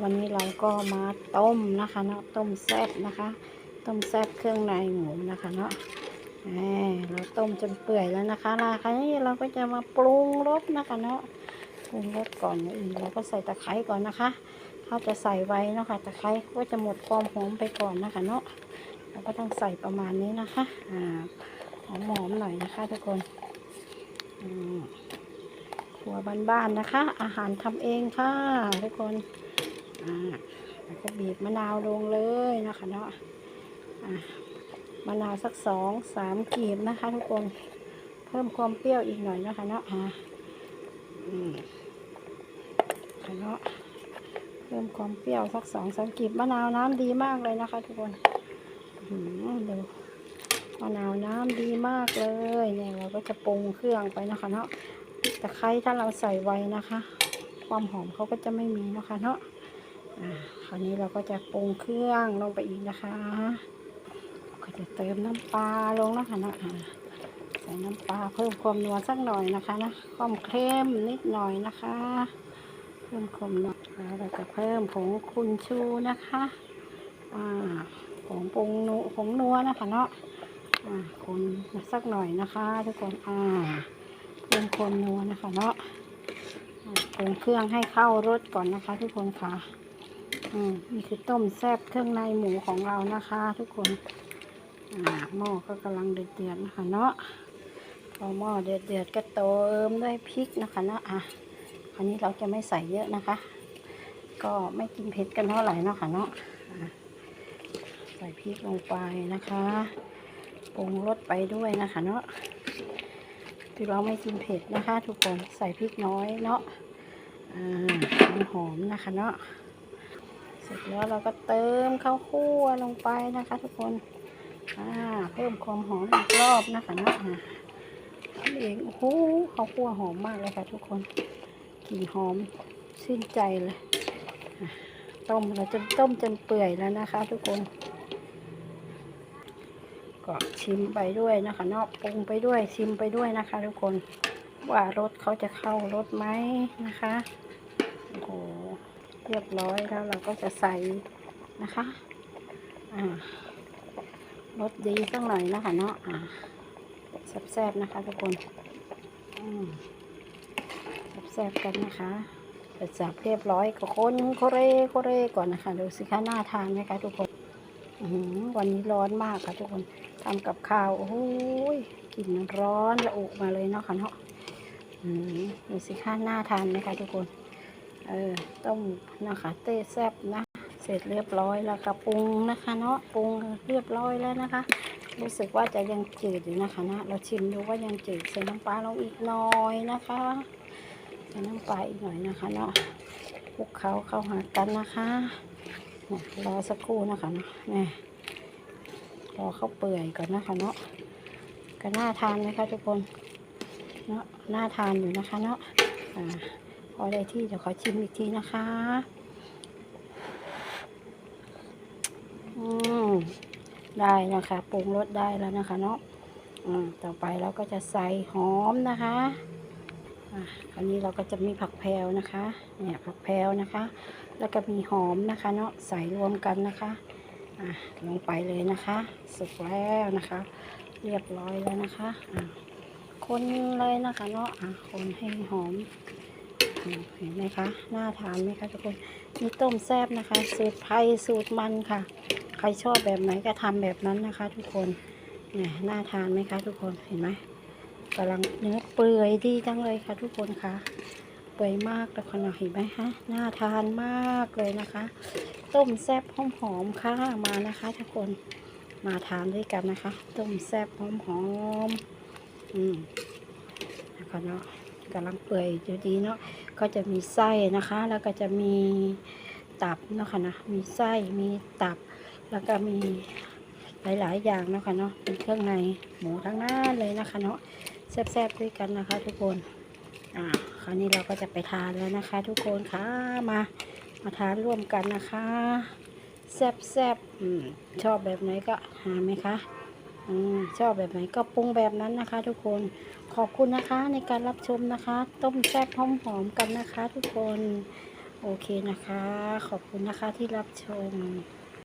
วันนี้เราก็มาต้มนะคะเนาะต้มแซ่บนะคะ ต้มแซ่บเครื่องในหมูนะคะเนาะแหมเราต้มจนเปื่อยแล้วนะคะลาคราวนี้เราก็จะมาปรุงรสนะคะเนาะปรุงรสก่อนอื่นเราก็ใส่ตะไคร้ก่อนนะคะ ถ้าจะใส่ไว้เนาะค่ะตะไคร้ก็จะหมดความหอมไปก่อนนะคะเนาะเราก็ต้องใส่ประมาณนี้นะคะอ่าหอมๆหน่อยนะคะทุกคนครัวบ้านๆนะคะ อาหารทำเองค่ะทุกคน อ่าแล้วก็บีบมะนาวลงเลยนะคะเนาะมะนาวสักสองสามกีบนะคะทุกคนเพิ่มความเปรี้ยวอีกหน่อยนะคะเนาะอ่าอืมค่ะเนาะเพิ่มความเปรี้ยวสักสองสามกีบมะนาวน้ำดีมากเลยนะคะ ทุกคนอืมดูมะนาวน้ำดีมากเลยเนี่ยเราก็จะปรุงเครื่องไปนะคะเนาะตะไคร้ถ้าเราใส่ไว้นะคะ ความหอมเขาก็จะไม่มีนะคะเนาะ คราวนี้เราก็จะปรุงเครื่องลงไปอีกนะคะก็จะเติมน้ำปลาลงนะคะนะอ่าใส่น้ำปลาเพิ่มความนัวสักหน่อยนะคะนะความเค็มนิดหน่อยนะคะ เพิ่มความนัวแล้วเราก็เพิ่มผงคุณชูนะคะอ่าผงปรุงนัวผงนัวนะคะเนาะอ่าคนสักหน่อยนะคะทุกคนอ่าเพิ่มความนัวนะคะเนาะปรุงเครื่องให้เข้ารสก่อนนะคะ ทุกคนค่ะ นี่คือต้มแซ่บเครื่องในหมูของเรานะคะ ทุกคนอ่าหม้อก็กำลังเดือดเดือดๆนะคะเนาะพอหม้อเดือดเดือดๆก็เติมด้วยพริกนะคะเนาะอะคราวนี้เราจะไม่ใส่เยอะนะคะ ก็ไม่กินเผ็ดกันเท่าไหร่นะคะเนาะใส่พริกลงไปนะคะปรุงรสไปด้วยนะคะเนาะคือเราไม่กินเผ็ดนะคะ ทุกคนใส่พริกน้อยเนาะอ่ามันหอมนะคะเนาะ เสร็จแล้วเราก็เติมข้าวคั่วลงไปนะคะ ทุกคนอ่าเพิ่มความหอมอีกรอบนะคะนาะอ่าทำเองโอ้โหข้าวคั่วหอมมากเลยค่ะ ทุกคนกลิ่นหอมชื่นใจเลยต้มเราจะต้มจนเปื่อยแล้วนะคะ ทุกคนก็ชิมไปด้วยนะคะนาะปรุงไปด้วยชิมไปด้วยนะคะ ทุกคนว่ารสเขาจะเข้ารสไหมนะคะโอ้โห เรียบร้อยแล้วเราก็จะใส่นะคะอ่ารสดีสักหน่อยนะคะเนาะอ่าแซ่บๆนะคะทุกคนอืมแซ่บๆกันนะคะเสร็จสับเรียบร้อยก็คนโคเรโคเรก่อนนะคะดูสิคะน่าทานไหมคะทุกคนวันนี้ร้อนมากค่ะทุกคนทำกับข้าวโอ้ยกลิ่นร้อนระอุมาเลยเนาะค่ะเนาะดูสิค่ะน่าทานไหมคะทุกคน เออต้มนะคะเต้แซบนะ เสร็จเรียบร้อยแล้วก็ปรุงนะคะเนาะปรุงเรียบร้อยแล้วนะคะ รู้สึกว่าจะยังจืดอยู่นะคะนะเราชิมดูว่ายังจืดใส่น้ำปลาลงอีกหน่อยนะคะใส่น้ำปลาอีกหน่อยนะคะเนาะคลุกเขาเข้าหากันนะคะเนี่ยรอสักครู่นะคะเนาะเนี่ยรอเขาเปื่อยก่อนนะคะเนาะก็น่าทานไหมคะทุกคนเนาะน่าทานอยู่นะคะเนาะอ่า อได้ที่เดี๋ยวขอชิมอีกทีนะคะ อืมได้นะคะปรุงรสได้แล้วนะคะเนาะอืมต่อไปเราก็จะใส่หอมนะคะอะคราวนี้เราก็จะมีผักแพรวนะคะ เนี่ยผักแพรวนะคะ แล้วก็มีหอมนะคะ เนาะใส่รวมกันนะคะอะลงไปเลยนะคะ สุกแล้วนะคะ เรียบร้อยแล้วนะคะอะคนเลยนะคะเนาะอะคนให้หอมอืม เห็นไหมคะน่าทานไหมคะทุกคนมีต้มแซ่บนะคะสูตรไทยสูตรมันค่ะ ใครชอบแบบไหนก็ทำแบบนั้นนะคะ ทุกคนเนี่ยน่าทานไหมคะ ทุกคนเห็นไหมกำลังเนื้อเปื่อยดีจังเลยค่ะ ทุกคนค่ะเปื่อยมากแล้วค่ะเห็นไหมคะน่าทานมากเลยนะคะ ต้มแซ่บหอมหอมๆค่ะมานะคะ ทุกคนมาทานด้วยกันนะคะ ต้มแซ่บหอมหอมๆอืมนะคะเนาะ กำลังเปื่อยอยู่ดีเนาะก็จะมีไส้นะคะ แล้วก็จะมีตับเนาะค่ะนะมีไส้มีตับ แล้วก็มีหลายๆอย่างเนาะคะเนาะเป็นเครื่องในหมูทั้งนั้นเลยนะคะเนาะแซ่บๆด้วยกันนะคะ ทุกคนอ่าคราวนี้เราก็จะไปทานแล้วนะคะ ทุกคนค่ะมามาทานร่วมกันนะคะ แซ่บๆชอบแบบไหนก็หาไหมคะ อืมชอบแบบไหนก็ปรุงแบบนั้นนะคะ ทุกคนขอบคุณนะคะในการรับชมนะคะ ต้มแซ่บหอมๆกันนะคะ ทุกคนโอเคนะคะ ขอบคุณนะคะที่รับชม